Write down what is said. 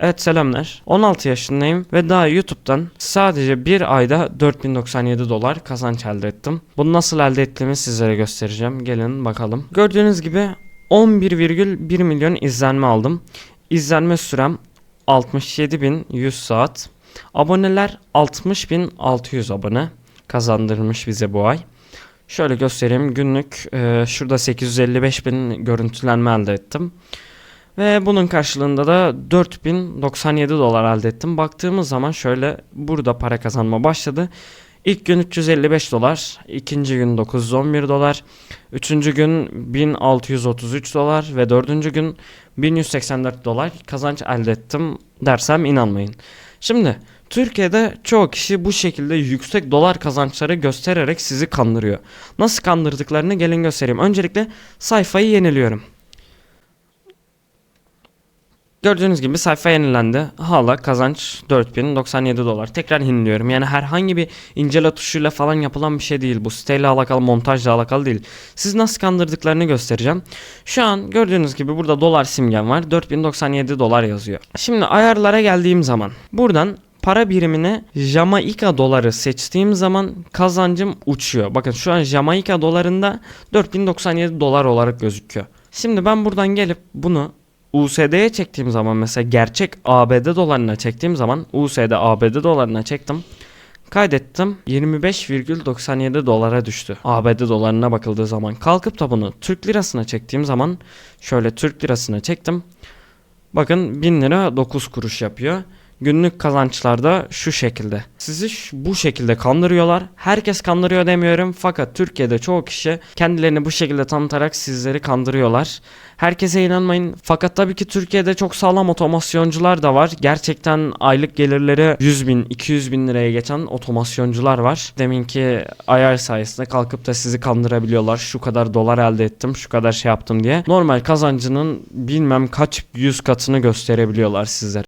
Evet selamlar. 16 yaşındayım ve daha YouTube'dan sadece bir ayda 4097 dolar kazanç elde ettim. Bunu nasıl elde ettiğimi sizlere göstereceğim. Gelin bakalım. Gördüğünüz gibi 11,1 milyon izlenme aldım. İzlenme sürem 67.100 saat. Aboneler 60.600 abone kazandırmış bize bu ay. Şöyle göstereyim. Günlük e, şurada 855 bin görüntülenme elde ettim. Ve bunun karşılığında da 4097 dolar elde ettim. Baktığımız zaman şöyle burada para kazanma başladı. İlk gün 355 dolar, ikinci gün 911 dolar, üçüncü gün 1633 dolar ve dördüncü gün 1184 dolar kazanç elde ettim dersem inanmayın. Şimdi Türkiye'de çoğu kişi bu şekilde yüksek dolar kazançları göstererek sizi kandırıyor. Nasıl kandırdıklarını gelin göstereyim. Öncelikle sayfayı yeniliyorum. Gördüğünüz gibi sayfa yenilendi. Hala kazanç 4097 dolar. Tekrar yeniliyorum. Yani herhangi bir incele tuşuyla falan yapılan bir şey değil. Bu siteyle alakalı, montajla alakalı değil. Siz nasıl kandırdıklarını göstereceğim. Şu an gördüğünüz gibi burada dolar simgem var. 4097 dolar yazıyor. Şimdi ayarlara geldiğim zaman buradan para birimine Jamaika doları seçtiğim zaman kazancım uçuyor. Bakın şu an Jamaika dolarında 4097 dolar olarak gözüküyor. Şimdi ben buradan gelip bunu USD'ye çektiğim zaman mesela gerçek ABD dolarına çektiğim zaman USD ABD dolarına çektim. Kaydettim 25,97 dolara düştü. ABD dolarına bakıldığı zaman kalkıp da bunu Türk lirasına çektiğim zaman şöyle Türk lirasına çektim. Bakın 1000 lira 9 kuruş yapıyor. Günlük kazançlarda şu şekilde. Sizi bu şekilde kandırıyorlar. Herkes kandırıyor demiyorum fakat Türkiye'de çoğu kişi kendilerini bu şekilde tanıtarak sizleri kandırıyorlar. Herkese inanmayın. Fakat tabii ki Türkiye'de çok sağlam otomasyoncular da var. Gerçekten aylık gelirleri 100 bin, 200 bin liraya geçen otomasyoncular var. Deminki ayar sayesinde kalkıp da sizi kandırabiliyorlar. Şu kadar dolar elde ettim, şu kadar şey yaptım diye. Normal kazancının bilmem kaç yüz katını gösterebiliyorlar sizlere.